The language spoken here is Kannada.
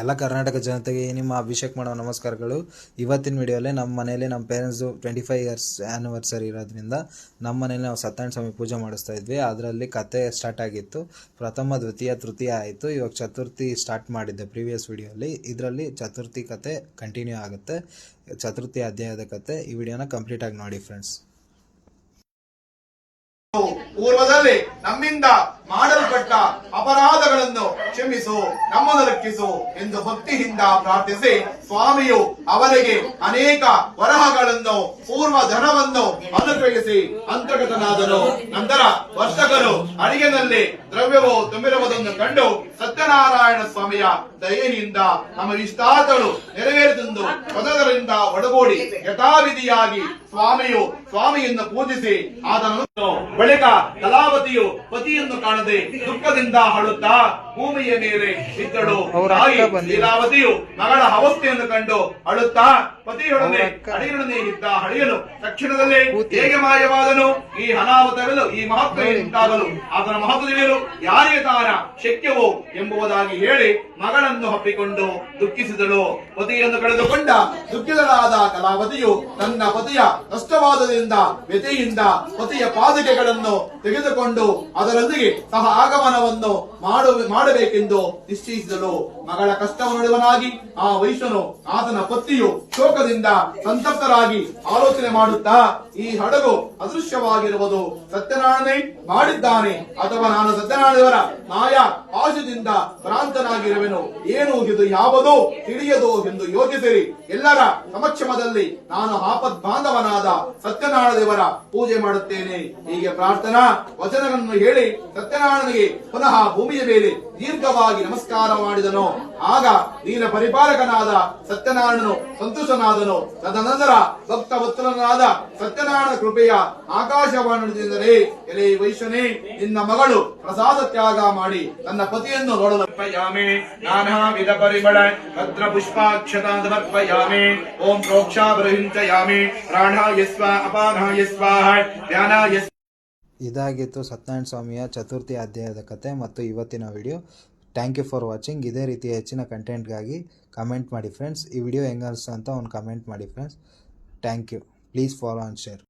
ಎಲ್ಲ ಕರ್ನಾಟಕ ಜನತೆಗೆ ನಿಮ್ಮ ಅಭಿಷೇಕ್ ಮಾಡೋ ನಮಸ್ಕಾರಗಳು. ಇವತ್ತಿನ ವಿಡಿಯೋಲಿ ನಮ್ಮ ಮನೇಲಿ ನಮ್ಮ parents twenty five years anniversary ಇರೋದ್ರಿಂದ ನಮ್ಮ ಮನೇಲಿ ನಾವು ಸತ್ಯನಾರಾಯಣ ಸ್ವಾಮಿ ಪೂಜೆ ಮಾಡಿಸ್ತಾ ಇದ್ವಿ. ಅದರಲ್ಲಿ ಕತೆ ಸ್ಟಾರ್ಟ್ ಆಗಿತ್ತು. ಪ್ರಥಮ, ದ್ವಿತೀಯ, ತೃತೀಯ ಆಯಿತು. ಇವಾಗ ಚತುರ್ಥಿ ಸ್ಟಾರ್ಟ್ ಮಾಡಿದ್ದೆ ಪ್ರೀವಿಯಸ್ ವಿಡಿಯೋಲಿ. ಇದರಲ್ಲಿ ಚತುರ್ಥಿ ಕತೆ ಕಂಟಿನ್ಯೂ ಆಗುತ್ತೆ. ಚತುರ್ಥಿ ಅಧ್ಯಾಯದ ಕತೆ ಈ ವಿಡಿಯೋನ ಕಂಪ್ಲೀಟಾಗಿ ನೋಡಿ ಫ್ರೆಂಡ್ಸ್ ಪೂರ್ವದಲ್ಲಿ ನಮ್ಮಿಂದ ಮಾಡಲ್ಪಟ್ಟ ಅಪರಾಧಗಳನ್ನು ಕ್ಷಮಿಸು, ನಮ್ಮನ್ನು ರಕ್ಷಿಸು ಎಂದು ಭಕ್ತಿಯಿಂದ ಪ್ರಾರ್ಥಿಸಿ ಸ್ವಾಮಿಯು ಅವರಿಗೆ ಅನೇಕ ವರಹಗಳನ್ನು, ಪೂರ್ವ ಧನವನ್ನು ಅನುಗ್ರಹಿಸಿ ಅಂತರ್ಗತನಾದನು. ನಂತರ ವರ್ಷಕರು ಅಡಿಗೆನಲ್ಲಿ ದ್ರವ್ಯವು ತುಂಬಿರುವುದನ್ನು ಕಂಡು ಸತ್ಯನಾರಾಯಣ ಸ್ವಾಮಿಯ ದಯೆಯಿಂದ ನಮ್ಮ ಇಷ್ಟಾರ್ಥಗಳು ನೆರವೇರಿತೆಂದು ಪದಗಳಿಂದ ಒಡಗೂಡಿ ಯಥಾವಿಧಿಯಾಗಿ ಸ್ವಾಮಿಯು ಸ್ವಾಮಿಯನ್ನು ಪೂಜಿಸಿ ಆದ ಬಳಿಕ ಕಲಾವತಿಯು ಪತಿಯನ್ನು ಕಾಣದೆ ದುಃಖದಿಂದ ಅಳುತ್ತಾ ಭೂಮಿಯ ಮೇಲೆ ಇದ್ದಳು. ತಾಯಿ ಲೀಲಾವತಿಯು ಮಗಳ ಅವಸ್ಥೆಯನ್ನು ಕಂಡು ಅಳುತ್ತಾ ಪತಿಯೊಡನೆ. ಅಡಿಯೊಡನೆ ಇದ್ದ ಹಳೆಯನು ತಕ್ಷಣದಲ್ಲೇ. ಹೇಗೆ ಮಾಯವಾದನು? ಈ ಅನಾಹುತಗಳು ಈ ಮಹತ್ವ ಉಂಟಾಗಲು ಆತನ ಮಹತ್ವ ತಿಳಿಯಲು ಯಾರಿಗೆ ತಾನ ಶಕ್ಯವೋ ಎಂಬುದಾಗಿ ಹೇಳಿ ಮಗಳನ್ನು ಹಪ್ಪಿಕೊಂಡು ದುಃಖಿಸಿದಳು. ಪತಿಯನ್ನು ಕಳೆದುಕೊಂಡ ದುಃಖಿತಳಾದ ಕಲಾವತಿಯು ತನ್ನ ಪತಿಯ ಕಷ್ಟವಾದದಿಂದ ವ್ಯತೆಯಿಂದ ಪತಿಯ ಪಾದಕೆಗಳನ್ನು ತೆಗೆದುಕೊಂಡು ಅದರೊಂದಿಗೆ ಸಹ ಆಗಮನವನ್ನು ಮಾಡು ಮಾಡಬೇಕೆಂದು ನಿಶ್ಚಯಿಸಿದಳು. ಮಗಳ ಕಷ್ಟವನ್ನುಳಿವನಾಗಿ ಆ ವೈಶ್ಯನು ಆತನ ಪತ್ನಿಯು ಶೋಕದಿಂದ ಸಂತಪ್ತರಾಗಿ ಆಲೋಚನೆ ಮಾಡುತ್ತಾ ಈ ಹಡಗು ಅದೃಶ್ಯವಾಗಿರುವುದು ಸತ್ಯನಾರಾಯಣನೇ ಮಾಡಿದ್ದಾನೆ. ಅಥವಾ ನಾನು ಸತ್ಯನಾರಾಯಣವರ ಮಾಯಾ ಆಶದಿಂದ ಭ್ರಾಂತನಾಗಿರುವೆನು. ಏನು ಇದು ಯಾವುದು ತಿಳಿಯದು ಎಂದು ಯೋಚಿಸಿರಿ. ಎಲ್ಲರ ಸಮಕ್ಷಮದಲ್ಲಿ ನಾನು ಆಪದ್ ಬಾಂಧವನಾದ ಸತ್ಯನಾರಾಯಣ ದೇವರ ಪೂಜೆ ಮಾಡುತ್ತೇನೆ. ಹೀಗೆ ಪ್ರಾರ್ಥನಾ ವಚನಗಳನ್ನು ಹೇಳಿ ಸತ್ಯನಾರಾಯಣನಿಗೆ ಪುನಃ ಭೂಮಿಯ ಮೇಲೆ ದೀರ್ಘವಾಗಿ ನಮಸ್ಕಾರ ಮಾಡಿದನು. ಆಗ ನೀನ ಪರಿಪಾಲಕನಾದ ಸತ್ಯನಾರಾಯಣನು ಸಂತುಷ್ಟನಾದನು ತದನಂತರ ಭಕ್ತ ಸತ್ಯನಾರಾಯಣ ಕೃಪೆಯ ಆಕಾಶವಾಣಿಯಿಂದಲೇ ಎಲೆ ವೈಶ್ವನೇ, ನಿನ್ನ ಮಗಳು ಪ್ರಸಾದ ತ್ಯಾಗ ಮಾಡಿ ತನ್ನ ಪತಿಯನ್ನು ನೋಡಲು ನಾನಾ ವಿಧ ಪರಿಮಳ ಭದ್ರ ಪುಷ್ಪಾಕ್ಷತಾಂ ಓಂ ಪ್ರೋಕ್ಷಾಬೃಹಿಂಚಯಾಮಿ ಪ್ರಾಣಾಯ ಸ್ವ, ಅಪಾನಾಯ ಸ್ವಾಹ ಧ್ಯಾನಾಯ ಇದಾಗಿತ್ತು ಸತ್ಯನಾರಾಯಣ ಸ್ವಾಮಿಯ ಚತುರ್ಥಿ ಅಧ್ಯಾಯದ ಕತೆ ಮತ್ತು ಇವತ್ತಿನ video. Thank you for watching ಇದೇ ರೀತಿಯ ಹೆಚ್ಚಿನ ಕಂಟೆಂಟ್ಗಾಗಿ ಕಮೆಂಟ್ ಮಾಡಿ ಫ್ರೆಂಡ್ಸ್ ಈ ವಿಡಿಯೋ ಹೆಂಗೆ ಅನಿಸ್ತು ಅಂತ ಒಂದು ಕಮೆಂಟ್ ಮಾಡಿ friends thank you please follow and share